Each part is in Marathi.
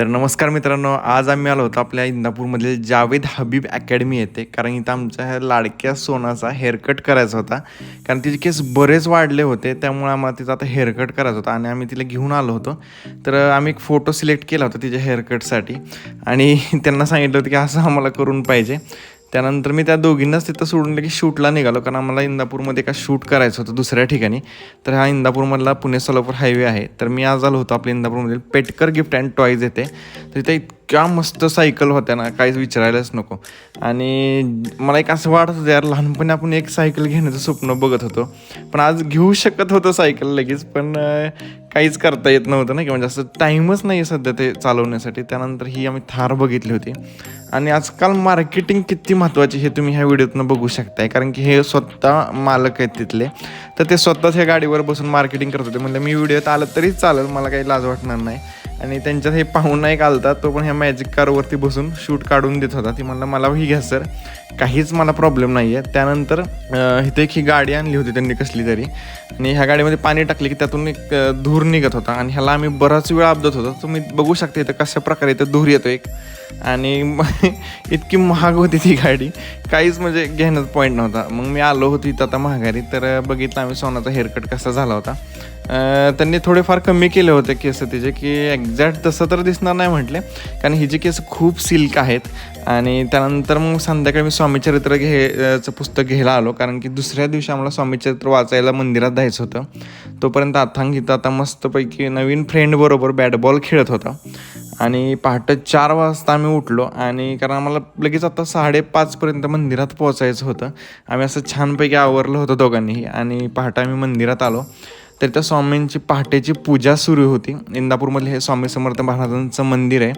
तर नमस्कार मित्रांनो आज आम्ही आलो होतो आपल्या इंदापूरमधील जावेद हबीब अकॅडमी येते कारण इथं आमच्या ह्या लाडक्या सोनाचा हेअरकट करायचा होता. कारण तिचे केस बरेच वाढले होते त्यामुळे आम्हाला तिचा आता हेअरकट करायचा होता आणि आम्ही तिला घेऊन आलो होतो. तर आम्ही एक फोटो सिलेक्ट केला होता तिच्या हेअरकटसाठी आणि त्यांना सांगितलं होतं की असं आम्हाला करून पाहिजे. त्यानंतर मी त्या दोघींनाच तिथं सोडून की शूटला निघालो कारण आम्हाला इंदापूरमध्ये एका शूट करायचं होतं दुसऱ्या ठिकाणी. तर हा इंदापूरमधला पुणे सोलापूर हायवे आहे. तर मी आज आलो होतो आपल्या इंदापूरमधील पेटकर गिफ्ट अँड टॉईज येते तर इथे इतक्या मस्त सायकल होत्या ना काहीच विचारायलाच नको. आणि मला एक असं वाटत होतं यार लहानपणी आपण एक सायकल घेण्याचं स्वप्न बघत होतो. पण आज घेऊ शकत होतं सायकल लगेच पण काहीच करता येत नव्हतं ना की? म्हणजे असं टाईमच नाही आहे सध्या ते चालवण्यासाठी. त्यानंतर ही आम्ही थार बघितली होती. आणि आजकाल मार्केटिंग किती महत्त्वाची हे तुम्ही ह्या व्हिडिओतनं बघू शकताय. कारण की हे स्वतः मालक आहेत तिथले. तर ते स्वतःच ह्या गाडीवर बसून मार्केटिंग करत होते. म्हणलं मी व्हिडिओत आलं तरी चालेल मला काही लाज वाटणार नाही. आणि त्यांच्यात हे पाहुणा एक आलता तो पण ह्या मॅजिक कारवरती बसून शूट काढून देत होता. ती म्हणलं मला ही घ्या सर काहीच मला प्रॉब्लेम नाही आहे त्यानंतर इथे एक ही गाडी आणली होती त्यांनी कसली तरी. आणि ह्या गाडीमध्ये पाणी टाकले की त्यातून एक धूर निघत होता. आणि ह्याला आम्ही बराच वेळ अपदत होतो. तुम्ही बघू शकता इथं कशा प्रकारे इथं धूर येतो एक. आणि मग इतकी महाग होती ती गाडी. काहीच म्हणजे घेण्यात पॉईंट नव्हता. मग मी आलो होतो इथं आता महागारी तर बघितलं आम्ही सोनाचा हेअरकट कसा झाला होता. त्यांनी थोडेफार कमी केले होते केस तिचे की एक्झॅक्ट तसं तर दिसणार नाही म्हटले. कारण हिचे केस खूप सिल्क आहेत आणि त्यानंतर मग संध्याकाळी मी स्वामीचरित्र घेचं पुस्तक घ्यायला आलो. कारण की दुसऱ्या दिवशी आम्हाला स्वामीचरित्र वाचायला मंदिरात जायचं होतं. तोपर्यंत अथांग इथं आता मस्तपैकी नवीन फ्रेंडबरोबर बॅटबॉल बॅट बॉल खेळत होता. आणि पहाटे चार वाजता आम्ही उठलो आणि कारण आम्हाला लगेच आता साडेपाचपर्यंत मंदिरात पोहोचायचं होतं. आम्ही असं छानपैकी आवरलं होतं दोघांनीही आणि पहाटे आम्ही मंदिरात आलो. तर त्या स्वामींची पहाटेची पूजा सुरू होती. इंदापूरमधले हे स्वामी समर्थ महाराजांचं मंदिर आहे.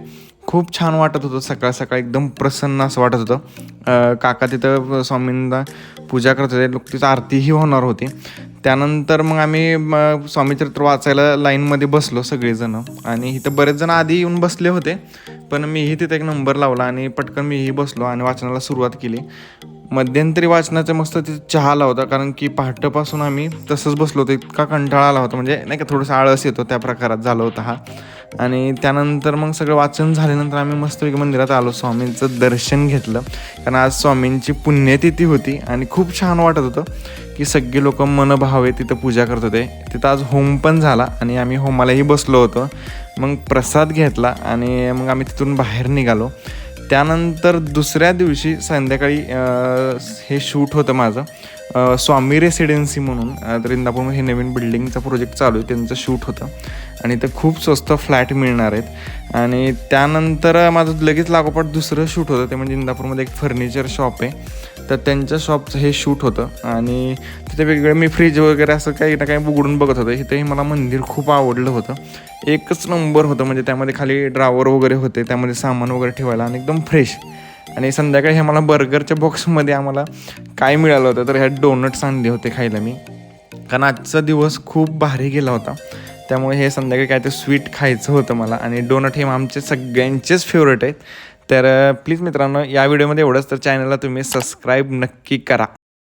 खूप छान वाटत होतं. सकाळ सकाळ एकदम प्रसन्न असं वाटत होतं. काका तिथं स्वामींना पूजा करत होते. लोक तिथं आरतीही होणार होती. त्यानंतर मग आम्ही स्वामी स्वामीचरित्र वाचायला लाईनमध्ये बसलो सगळेजणं. आणि इथं बरेच जण आधी येऊन बसले होते. पण मीही तिथे एक नंबर लावला आणि पटकन मीही बसलो आणि वाचनाला सुरुवात केली. मध्यंतरी वाचनाचा मस्त तिथे चहा आला होता कारण की पहाटेपासून आम्ही तसंच बसलो होतो इतका कंटाळा आला होता. म्हणजे नाही का थोडंसं आळस येतो त्या प्रकारात झाला होता हा. आणि त्यानंतर मग सगळं वाचन झाल्यानंतर आम्ही मस्तपैकी मंदिरात आलो स्वामींचं दर्शन घेतलं. कारण आज स्वामींची पुण्यतिथी होती आणि खूप छान वाटत होतं की सगळे लोक मनभावे तिथं पूजा करत होते. तिथं आज होम पण झाला आणि आम्ही होमालाही बसलो होतो. मग प्रसाद घेतला आणि मग आम्ही तिथून बाहेर निघालो. त्यानंतर दुसऱ्या दिवशी संध्याकाळी हे शूट होतं माझं. स्वामी रेसिडेन्सी म्हणून अं, तर इंदापूरमध्ये हे नवीन बिल्डिंगचा प्रोजेक्ट चालू आहे त्यांचं शूट होतं. आणि ते खूप स्वस्त फ्लॅट मिळणार आहेत. आणि त्यानंतर माझं लगेच लागोपाठ दुसरं शूट होतं ते म्हणजे इंदापूरमध्ये एक फर्निचर शॉप आहे. तर त्यांच्या शॉपचं हे शूट होतं. आणि तिथे वेगवेगळे मी फ्रीज वगैरे असं काही ना काही उघडून बघत होतं. इथेही मला मंदिर खूप आवडलं होतं. एकच नंबर होतं म्हणजे त्यामध्ये खाली ड्रावर वगैरे होते त्यामध्ये सामान वगैरे ठेवायला आणि एकदम फ्रेश. आणि संध्याकाळी हे मला बर्गरच्या बॉक्समध्ये आम्हाला काय मिळालं होतं तर ह्या डोनट्स आणले होते खायला मी. कारण आजचा दिवस खूप भारी गेला होता. त्यामुळे हे संध्याकाळी काय ते स्वीट खायचं होतं मला. आणि डोनट हे आमचे सगळ्यांचेच फेवरेट आहेत. तर प्लीज मित्रांनो या व्हिडिओमध्ये एवढंच. तर चॅनलला तुम्ही सबस्क्राईब नक्की करा.